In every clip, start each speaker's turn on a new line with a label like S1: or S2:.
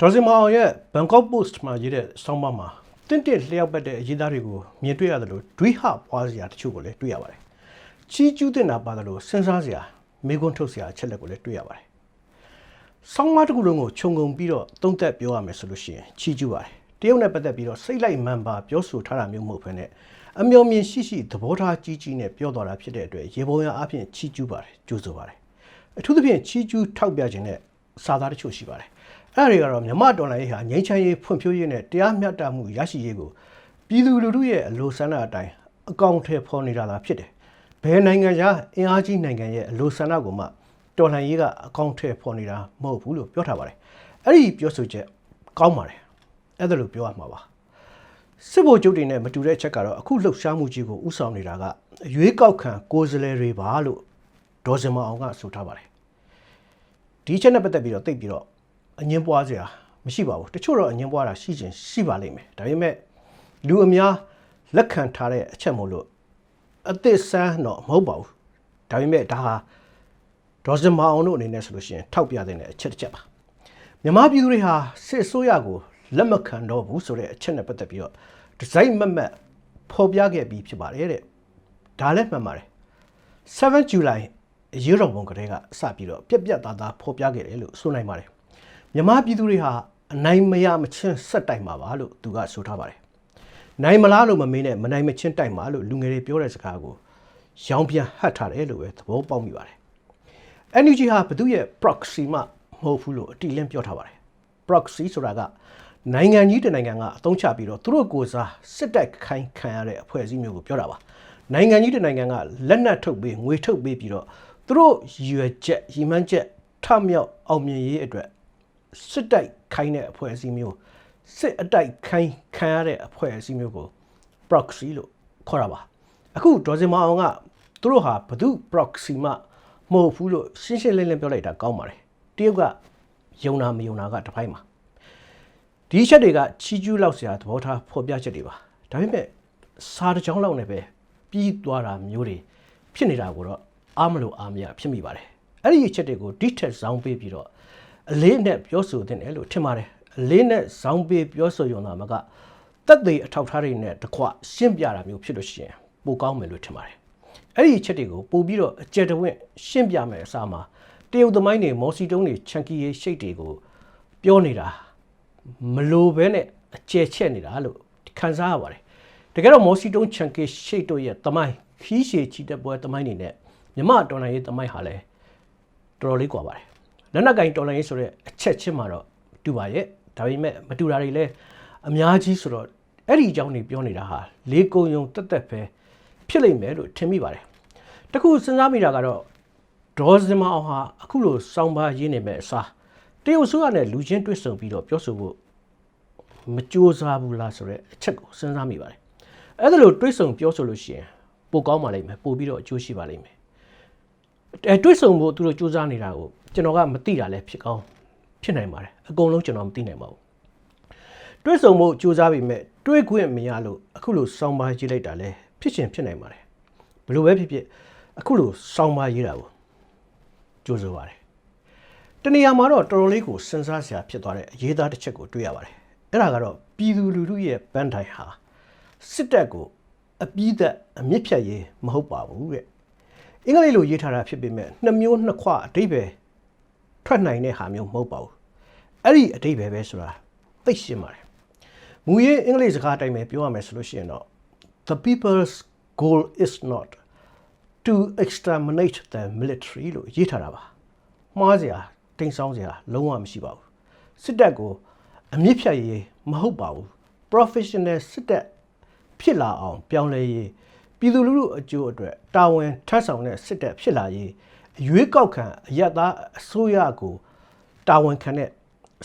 S1: ဒေါ်စင်မောင်ရဲ့ Bangkok Post မှာရေးတဲ့ဆောင်းပါးမှာတင့်တင့်လျှောက်ပတ်တဲ့အရေးသားတွေကိုမြင်တွေ့ရတယ်လို့ဒွိဟပွားစရာတချို့ကိုလည်းတွေ့ရပါတယ်။ချီးကျူးတင်တာပါတယ်လို့စဉ်းစားစရာမိကွန်းထုတ်စရာအချက်လက်ကိုလည်းတွေ့ရပါတယ်။ဆောင်းပါးတစ်ခုလုံးကိုခြုံငုံပြီးတော့သုံးသက်ပြောရမယ်ဆိုလို့ရှိရင်ချီးကျူးပါတယ်။တရုတ်နဲ့ပတ်သက်ပြီးတော့စိတ်လိုက်မှန်ပါပြောဆိုထားတာမျိုးမဟုတ်ဘဲနဲ့အမျော်မြင်ရှိရှိသဘောထားကြီးကြီးနဲ့ပြောတော်တာဖြစ်တဲ့အတွက်ရေပုံရအဖြစ်ချီးကျူးပါတယ်ကြိုးဆိုပါတယ်။အထူးသဖြင့်ချီးကျူးထောက်ပြခြင်းနဲ့စာသားတချို့ရှိပါတယ်။ အဲ့ဒါတွေကတော့မြမတော်လိုင်းရေးဟာငြိမ်းချမ်းရေးဖွံ့ဖြိုးရေးနဲ့တရားမျှတမှုရရှိရေးကိုပြည်သူလူထုရဲ့အလိုဆန္ဒအတိုင်းအကောင့်ထဲဖော်နေတာသာဖြစ်တယ်။ဘယ်နိုင်ငံခြားအင်အားကြီးနိုင်ငံရဲ့အလိုဆန္ဒကိုမှတော်လှန်ရေးကအကောင့်ထဲဖော်နေတာမဟုတ်ဘူးလို့ပြောထားပါတယ်။အဲ့ဒီပြောဆိုချက်ကောင်းပါတယ်။အဲ့ဒါလို့ပြောရမှာပါ။စစ်ဘိုလ်ချုပ်တွေနဲ့မတူတဲ့အချက်ကတော့အခုလှုပ်ရှားမှုကြီးကိုဥဆောင်နေတာကအရွေးကောက်ခံကိုယ်စားလှယ်တွေပါလို့ဒေါ်စင်မအောင်ကဆိုထားပါတယ်ဒီအချက်နဲ့ပတ်သက်ပြီးတော့သိပ်ပြီးတော့ အငင်းပွားစရာမရှိပါဘူးတချို့တော့အငင်းပွားတာရှိချင်းရှိပါလိမ့်မယ်ဒါပေမဲ့လူအများလက်ခံထားတဲ့အချက်မို့လို့အသစ်ဆန်းတော့မဟုတ်ပါဘူးဒါပေမဲ့ဒါဟာဒေါ်စင်မအောင်တို့အနေနဲ့ဆိုလို့ရှိရင်ထောက်ပြတဲ့အချက်တစ်ချက်ပါမြန်မာပြည်သူတွေဟာစစ်အစိုးရကိုလက်မခံတော့ဘူးဆိုတဲ့အချက်နဲ့ပတ်သက်ပြီးတော့ဒီဇိုင်းမတ်မတ်ဖော်ပြခဲ့ပြီးဖြစ်ပါတယ်တဲ့ဒါလည်းမှန်ပါတယ်7 July ရေတော်ပုံကလေးကစပြီးတော့ပြက်ပြက်သားသားဖော်ပြခဲ့တယ်လို့ဆိုနိုင်ပါတယ် မြန်မာပြည်သူတွေဟာအနိုင်မရမချင်းဆက်တိုက်မှာပါလို့သူကဆိုထားပါတယ်နိုင်မလားလို့မမေးနဲ့မနိုင်မချင်းတိုက်မှာလို့လူငယ်တွေပြောတဲ့စကားကိုရောင်းပြန်ဟတ်ထားတယ်လို့ပဲသဘောပေါက်မိပါတယ် NUG ဟာဘသူရဲ့ proxy မှမဟုတ်ဘူးလို့အတိအလင်းပြောထားပါတယ် proxy ဆိုတာကနိုင်ငံကြီးတစ်နိုင်ငံကအသုံးချပြီးတော့သူတို့ကိုယ်စားစစ်တပ်ခိုင်းခံရတဲ့အဖွဲ့အစည်းမျိုးကိုပြောတာပါနိုင်ငံကြီးတစ်နိုင်ငံကလက်နက်ထုတ်ပေးငွေထုတ်ပေးပြီးတော့သူတို့ရည်ရွယ်ချက်ရည်မှန်းချက်ထမြောက်အောင်မြင်ရေးအတွက် စစ်တိုက်ခိုင်းတဲ့အဖွဲ့အစည်းမျိုးစစ်အတိုက်ခိုင်းခံရတဲ့အဖွဲ့အစည်းမျိုးကို proxy လို့ခေါ်တာပါအခုဒေါ်စင်မအောင်ကသူတို့ဟာဘသူ proxy မှမဟုတ်ဘူးလို့ရှင်းရှင်းလင်းလင်းပြောလိုက်တာကောင်းပါတယ်တရုတ်ကယုံနာမယုံနာကတစ်ပိုင်းပါဒီအချက်တွေကချီးကျူးလောက်စရာသဘောထားဖော်ပြချက်တွေပါဒါပေမဲ့စာတစ်ကြောင်းလောက်နဲ့ပဲပြီးသွားတာမျိုးတွေဖြစ်နေတာကိုတော့အားမလို့အားမရဖြစ်မိပါတယ်အဲ့ဒီအချက်တွေကိုဒီထက်ဇောင်းပေးပြီးတော့ အလေးနဲ့ပြောဆိုတင်တယ်လို့ထင်ပါတယ်အလေးနဲ့ဇောင်းပေးပြောဆိုရုံသာမကတက်သေးအထောက်ထားတွေနဲ့တကွရှင်းပြတာမျိုးဖြစ်လို့ရှိရင်ပိုကောင်းမယ်လို့ထင်ပါတယ်အဲ့ဒီအချက်တွေကိုပို့ပြီးတော့အကျယ်တဝင့်ရှင်းပြမယ်အစားမှာတရုတ်သမိုင်းတွေမော်စီတုံးတွေချန်ကီရေးရှိတ်တွေကိုပြောနေတာမလိုဘဲနဲ့အကျယ်ချက်နေတာလို့ခံစားရပါတယ်တကယ်တော့မော်စီတုံးချန်ကီရှိတ်တို့ရဲ့သမိုင်းခီးရှည်ချီတဲ့ပွဲသမိုင်းတွေနဲ့မြမတော်နိုင်ရေးသမိုင်းဟာလည်းတော်တော်လေးကွာပါတယ် လက်နက်ကင်တော်လိုင်းရေးဆိုတဲ့အချက်ချင်းမှာတော့တူပါရဲ့ဒါပေမဲ့မတူတာတွေလည်းအများကြီးဆိုတော့အဲ့ဒီအကြောင်းတွေပြောနေတာဟာလေးကုံယုံတက်တက်ပဲဖြစ်လိမ့်မယ်လို့ထင်မိပါတယ်တခုစဉ်းစားမိတာကတော့ဒေါ်စင်မအောင်ဟာအခုလိုစောင်းပါရေးနေမဲ့အစားတရုတ်ဆိုရနဲ့လူချင်းတွေ့ဆုံပြီးတော့ပြောဆိုဖို့မကြိုးစားဘူးလားဆိုတဲ့အချက်ကိုစဉ်းစားမိပါတယ်အဲ့ဒါလို့တွေ့ဆုံပြောဆိုလို့ရှိရင်ပိုကောင်းပါလိမ့်မယ်ပိုပြီးတော့အကျိုးရှိပါလိမ့်မယ်အဲတွေ့ဆုံဖို့သူတို့စူးစမ်းနေတာကို ကျွန်တော်ကမသိတာလည်းဖြစ်ကောင်းဖြစ်နိုင်ပါတယ်အကုန်လုံးကျွန်တော်မသိနိုင်ပါဘူးတွေ့ဆုံဖို့စူးစမ်းပြီးမဲ့တွေ့ခွင့်မရလို့အခုလိုစောင်းပါးကြည့်လိုက်တာလည်းဖြစ်ရှင်ဖြစ်နိုင်ပါတယ်ဘယ်လိုပဲဖြစ်ဖြစ်အခုလိုစောင်းပါးရေးတာကိုကြိုးစားပါတယ်တနေရာမှာတော့တော်တော်လေးကိုစဉ်းစားစရာဖြစ်သွားတဲ့အရေးသားတစ်ချက်ကိုတွေ့ရပါတယ်အဲ့ဒါကတော့ပြည်သူလူထုရဲ့ဗန်းတိုင်ဟာစစ်တပ်ကိုအပြည့်သက်အမြင့်ဖြတ်ရေးမဟုတ်ပါဘူးတဲ့အင်္ဂလိပ်လိုရေးထားတာဖြစ်ပေမဲ့နှစ်မျိုးနှစ်ခွအတိပ္ပယ် ထွက်နိုင်တဲ့ဟာမျိုးမဟုတ်ပါဘူးအဲ့ဒီအတိပ္ပယ်ပဲဆိုတာသိရှင်းပါတယ်မူရေးအင်္ဂလိပ်စကားအတိုင်းပဲပြောရမယ်ဆိုလို့ရှိရင်တော့ the people's goal is not to exterminate the military လို့ရေးထားတာပါမှားစရာတိမ်ဆောင်းစရာလုံးဝမရှိပါဘူးစစ်တပ်ကိုအမြင့်ဖြတ်ရေးမဟုတ်ပါဘူး professional စစ်တပ်ဖြစ်လာအောင် ပြောင်းလဲရေးပြည်သူလူထုအကျိုးအတွက်တာဝန်ထမ်းဆောင်တဲ့စစ်တပ်ဖြစ်လာရေးအ ရွေးကောက်ခံအယက်သားအစိုးရကိုတာဝန်ခံတဲ့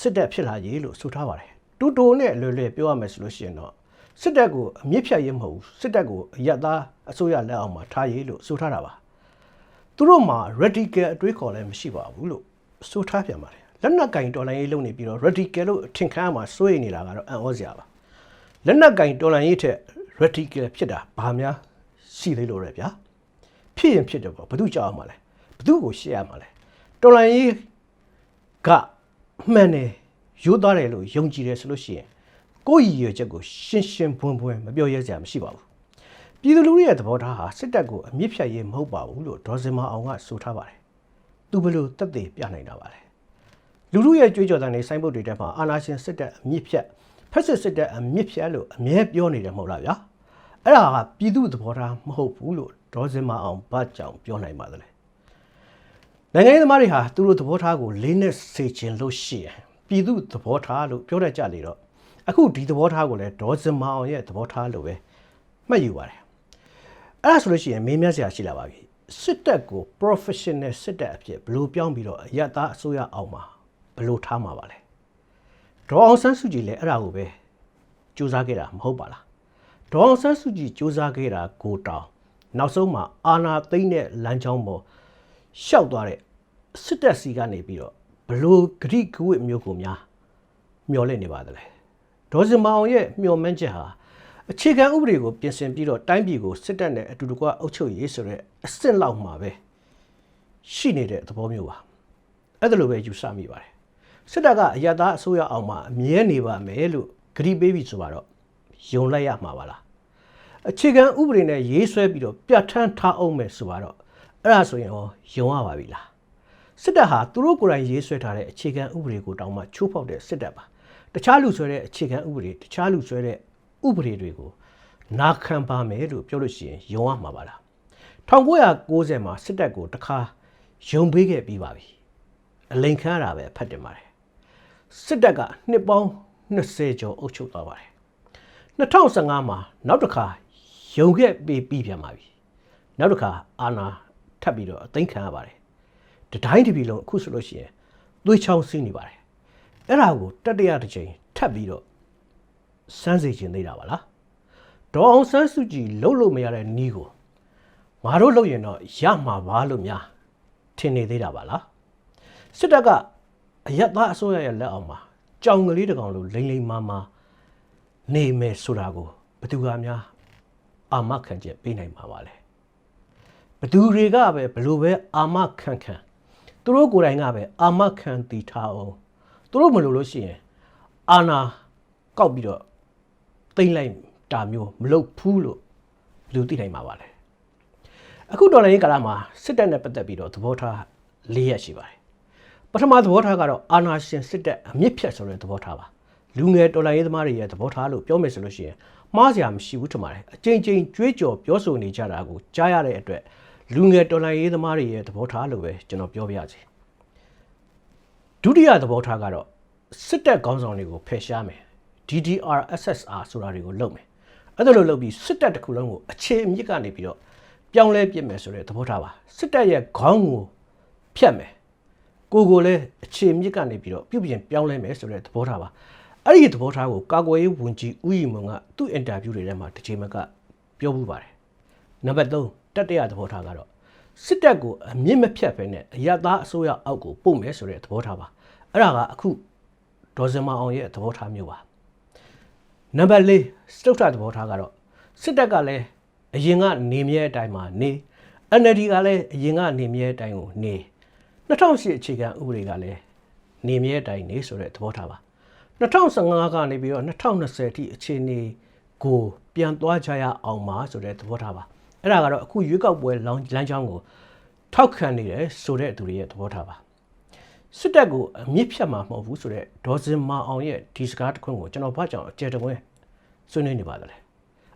S1: စစ်တပ်ဖြစ်လာရေးလို့ဆိုထားပါတယ်တူတူနဲ့လွယ်လွယ်ပြောရမယ်ဆိုလို့ရှိရင်တော့စစ်တပ်ကိုအမြင့်ဖြတ်ရေးမဟုတ်ဘူးစစ်တပ်ကိုအယက်သားအစိုးရလက်အောက်မှာထားရေးလို့ဆိုထားတာပါသူတို့မှာ radical အတွေးခေါ်လည်းမရှိပါဘူးလို့ဆိုထားပြန်ပါတယ်လက်နက်ကင်တော်လိုင်းရေးလုပ်နေပြီးတော့ radical လို့ထင်ခံရမှာစိုးရိမ်နေတာကတော့အံ့ဩစရာပါလက်နက်ကင်တော်လန်ရေးထက် radical ဖြစ်တာဘာများရှိသေးလို့လဲဗျာဖြစ်ရင်ဖြစ်တယ်ပေါ့ဘယ်သူကြောက်အောင်မလဲဘယ် သူကိုရှေ့ရမှာလဲတော်လန်ရေးကမှန်တယ်ရိုးသားတယ်လို့ယုံကြည်တယ်ဆိုလို့ရှိရင်ကိုယ့်ရည်ရွယ်ချက်ကိုရှင်းရှင်းပွန်းပွန်းမပြောရဲစရာမရှိပါဘူးပြည်သူလူထုရဲ့သဘောထားဟာစစ်တပ်ကိုအမြင့်ဖြတ်ရေးမဟုတ်ပါဘူးလို့ဒေါ်စင်မအောင်ကဆိုထားပါတယ်သူဘယ်လိုတက်သေးပြနိုင်တာပါလဲလူထုရဲ့ကြွေးကြော်သံတွေစိုင်းပုတ်တွေထဲမှာအာနာရှင်စစ်တပ်အမြင့်ဖြတ်ဖက်စစ်စစ်တပ်အမြင့်ဖြတ်လို့အမြဲပြောနေတယ်မဟုတ်လားဗျာအဲ့ဒါကပြည်သူသဘောထားမဟုတ်ဘူးလို့ဒေါ်စင်မအောင်ဘာကြောင့်ပြောနိုင်ပါသလဲ နိုင်ငံရေးသမားတွေဟာသူတို့သဘောထားကိုလေးနဲ့စေချင်လို့ရှိရင်ပြည်သူသဘောထားလို့ပြောတတ်ကြလေတော့အခုဒီသဘောထားကိုလည်းဒေါ်စင်မအောင်ရဲ့သဘောထားလို့ပဲမှတ်ယူပါတယ်အဲ့ဒါဆိုလို့ရှိရင်မင်းများစရာရှိလာပါပြီစစ်တပ်ကို professional စစ်တပ်အဖြစ်ဘယ်လိုပြောင်းပြီးတော့အရသားအစိုးရအောင်မှာဘယ်လိုထားမှာပါလဲဒေါ်အောင်ဆန်းစုကြည်လည်းအဲ့ဒါကိုပဲစူးစမ်းခဲ့တာမဟုတ်ပါလားဒေါ်အောင်ဆန်းစုကြည်စူးစမ်းခဲ့တာကိုတောင်နောက်ဆုံးမှာအာနာသိမ့်တဲ့လမ်းကြောင်းပေါ် ရှောက်သွားတဲ့စစ်တပ်စီကနေပြီးတော့ဘလို့ဂရိကဝိမျိုးကိုများမျောလင့်နေပါသလဲဒေါ်စင်မအောင်ရဲ့မျောမှန်းချက်ဟာအခြေခံဥပဒေကိုပြင်ဆင်ပြီးတော့တိုင်းပြည်ကိုစစ်တပ်နဲ့အတူတကွအုပ်ချုပ်ရေးဆိုတဲ့အစ်စ်လောက်မှာပဲရှိနေတဲ့သဘောမျိုးပါအဲ့ဒါလိုပဲယူဆမိပါတယ်စစ်တပ်ကအရသာအစိုးရအောင်မှာအမြဲနေပါမယ်လို့ဂရိပေးပြီးဆိုတော့ယုံလိုက်ရမှာပါလားအခြေခံဥပဒေနဲ့ရေးဆွဲပြီးတော့ပြဋ္ဌာန်းထားအောင်မယ်ဆိုတော့ အဲ့ဒါဆိုရင်ဟောယုံရပါပြီလားစစ်တပ်ဟာသူတို့ကိုယ်တိုင်ရေးဆွဲထားတဲ့အခြေခံဥပဒေကိုတောင်းမှချိုးဖောက်တဲ့စစ်တပ်ပါတခြားလူဆွဲတဲ့အခြေခံဥပဒေတခြားလူဆွဲတဲ့ဥပဒေတွေကိုနာခံပါမယ်လို့ပြောလို့ရှိရင်ယုံရမှာပါလား1990မှာစစ်တပ်ကိုတခါယုံပေးခဲ့ပြီးပါပြီအလိန်ခံရတာပဲဖတ်တင်ပါတယ်စစ်တပ်ကနှစ်ပေါင်း20ကျော်အုပ်ချုပ်သွားပါတယ်2015မှာနောက်တစ်ခါယုံခဲ့ပြီးပြီးပြန်ပါပြီနောက်တစ်ခါအာနာ ထပ်ပြီးတော့အသိမ်းခံရပါတယ်တတိုင်းတစ်ပြည်လုံးအခုဆိုလို့ရှိရင်သွေးချောင်းစီးနေပါတယ်အဲ့ဒါကိုတတိယတစ်ချိန်ထပ်ပြီးတော့စမ်းစေခြင်းသေးတာပါလားဒေါ်အောင်ဆန်းစုကြည်လှုပ်လို့မရတဲ့နီးကိုငါတို့လှုပ်ရင်တော့ရမှာပါလို့များထင်နေသေးတာပါလားစစ်တပ်ကအယက်သားအစိုးရရဲ့လက်အောက်မှာကြောင်ကလေးတစ်ကောင်လိုလိမ့်လိမ့်မာမာနေမယ်ဆိုတာကိုဘယ်သူကများအာမခံချက်ပေးနိုင်မှာပါလဲဘယ် သူတွေကပဲဘလို့ပဲအာမခံခံသူတို့ကိုယ်တိုင်ကပဲအာမခံတည်ထားအောင်သူတို့မလို့လို့ရှိရင်အာနာကောက်ပြီးတော့တိမ့်လိုက်တာမျိုးမလုပ်ဘူးလို့ဘယ်သူသိနိုင်မှာပါလဲအခုတော်လိုင်းကာလမှာစစ်တပ်နဲ့ပတ်သက်ပြီးတော့သဘောထား၄ရက်ရှိပါတယ်ပထမသဘောထားကတော့အာနာရှင်စစ်တပ်အမြင့်ဖြတ်ဆိုတဲ့သဘောထားပါလူငယ်တော်လိုင်းရေးသမားတွေရဲ့သဘောထားလို့ပြောမယ်ဆိုလို့ရှိရင်မှားစရာမရှိဘူးထင်ပါတယ်အချိန်ချင်းကြွေးကြော်ပြောဆိုနေကြတာကိုကြားရတဲ့အတွက် လူငယ်တော်လိုင်းရေးသမားတွေရဲ့သဘောထားလို့ပဲကျွန်တော်ပြောပြရစီဒုတိယသဘောထားကတော့စစ်တပ်ခေါင်းဆောင်တွေကိုဖယ်ရှားမယ် DDR SSR ဆိုတာတွေကိုလုပ်မယ်အဲ့ဒါလိုလုပ်ပြီးစစ်တပ်တစ်ခုလုံးကိုအခြေအမြစ်ကနေပြီးတော့ပြောင်းလဲပြစ်မယ်ဆိုတဲ့သဘောထားပါစစ်တပ်ရဲ့ခေါင်းကိုဖြတ်မယ်ကိုကိုလည်းအခြေအမြစ်ကနေပြီးတော့ပြုပြင်ပြောင်းလဲမယ်ဆိုတဲ့သဘောထားပါအဲ့ဒီသဘောထားကိုကာကွယ်ရေးဝန်ကြီးဦးရီမွန်ကသူ့အင်တာဗျူးတွေထဲမှာတစ်ချိန်မှကပြောမှုပါတယ်နံပါတ်3 တတိယသဘောထားကတော့စစ်တပ်ကိုအမြင့်မဖြတ်ပဲနဲ့အရသားအစိုးရအောက်ကိုပို့မယ်ဆိုတဲ့သဘောထားပါအဲ့ဒါကအခုဒေါ်စင်မအောင်ရဲ့သဘောထားမျိုးပါနံပါတ်4စတုထသဘောထားကတော့စစ်တပ်ကလည်းအရင်ကနေမြဲအတိုင်းမှာနေ NLD ကလည်းအရင်ကနေမြဲအတိုင်းကိုနေ2008အခြေခံဥပဒေကလည်းနေမြဲအတိုင်းနေဆိုတဲ့သဘောထားပါ2015ကနေပြီးတော့2020အထိအခြေအနေကိုပြန်သွားကြရအောင်ပါဆိုတဲ့သဘောထားပါ အဲ့ဒါကတော့အခုရွေးကောက်ပွဲလမ်းလမ်းကြောင်းကိုထောက်ခံနေတယ်ဆိုတဲ့သူတွေရဲ့သဘောထားပါစစ်တပ်ကိုအမြင့်ဖြတ်မှာမဟုတ်ဘူးဆိုတော့ဒေါ်စင်မာအောင်ရဲ့ဒီစကားတစ်ခွန်းကိုကျွန်တော်ဘာကြောင့်အကျယ်တဝဲဆွေးနွေးနေပါသလဲ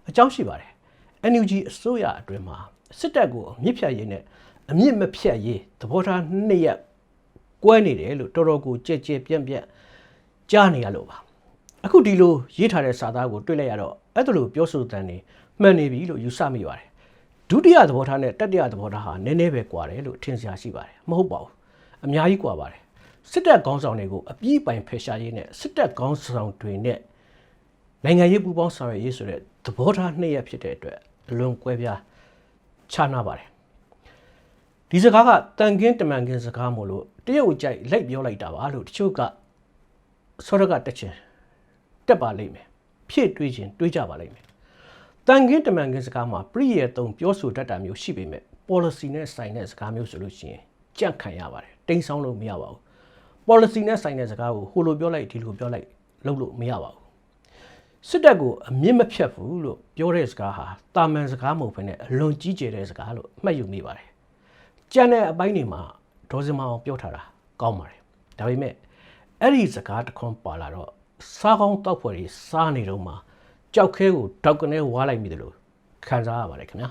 S1: အကြောင်းရှိပါတယ် NUG အစိုးရအတွင်းမှာစစ်တပ်ကိုအမြင့်ဖြတ်ရေးနဲ့အမြင့်မဖြတ်ရေးသဘောထားနှစ်ရပ်ကွဲနေတယ်လို့တော်တော်ကိုကြက်ကြက်ပြန့်ပြန့်ကြားနေရလို့ပါအခုဒီလိုရေးထားတဲ့စာသားကိုတွေ့လိုက်ရတော့အဲ့ဒါလိုပြောဆိုတဲ့နေမှန်နေပြီလို့ယူဆမိပါတယ် ဒုတိယသဘောထားနဲ့တတိယသဘောထားဟာနည်းနည်းပဲကွာတယ်လို့ထင်ရှားရှိပါတယ်မဟုတ်ပါဘူးအများကြီးကွာပါတယ်စစ်တပ်ခေါင်းဆောင်တွေကိုအပြည့်ပိုင်ဖယ်ရှားရေးနဲ့စစ်တပ်ခေါင်းဆောင်တွေနဲ့နိုင်ငံရေးပူးပေါင်းဆောင်ရွက်ရေးဆိုတဲ့သဘောထားနှစ်ရပ်ဖြစ်တဲ့အတွက်အလွန်ကွဲပြားခြားနာပါတယ်ဒီစကားကတန်ကင်းတမန်ကင်းစကားမို့လို့တရုတ်ကြိုက်လိုက်ပြောလိုက်တာပါလို့တချို့ကစောရကတက်ချင်တက်ပါလိမ့်မယ်ဖြည့်တွေးခြင်းတွေးကြပါလိမ့်မယ် တန်ကင်းတမန်ကင်းစကားမှာပြည့်ရဲ့တုံပြောဆိုတတ်တာမျိုးရှိပေမဲ့ policy နဲ့ဆိုင်တဲ့စကားမျိုးဆိုလို့ရှိရင်ကြန့်ခံရပါတယ်တိမ်ဆောင်းလို့မရပါဘူး policy နဲ့ဆိုင်တဲ့စကားကိုဟိုလိုပြောလိုက်ဒီလိုပြောလိုက်လုပ်လို့မရပါဘူးစစ်တပ်ကိုအမြင့်မဖြတ်ဘူးလို့ပြောတဲ့စကားဟာတာမန်စကားမဟုတ်ဘဲနဲ့အလွန်ကြီးကျယ်တဲ့စကားလို့မှတ်ယူမိပါတယ်ကြံတဲ့အပိုင်းတွေမှာဒေါ်စင်မအောင်ပြောထားတာကောင်းပါတယ်ဒါပေမဲ့အဲ့ဒီစကားတစ်ခွန်းပါလာတော့စားကောင်းတောက်ဖွယ်ကြီးစားနေတော့မှ ကြောက်ခဲကိုတောက်ကနေဝါလိုက်မိတယ်လို့ခံစားရပါတယ်ခင်ဗျာ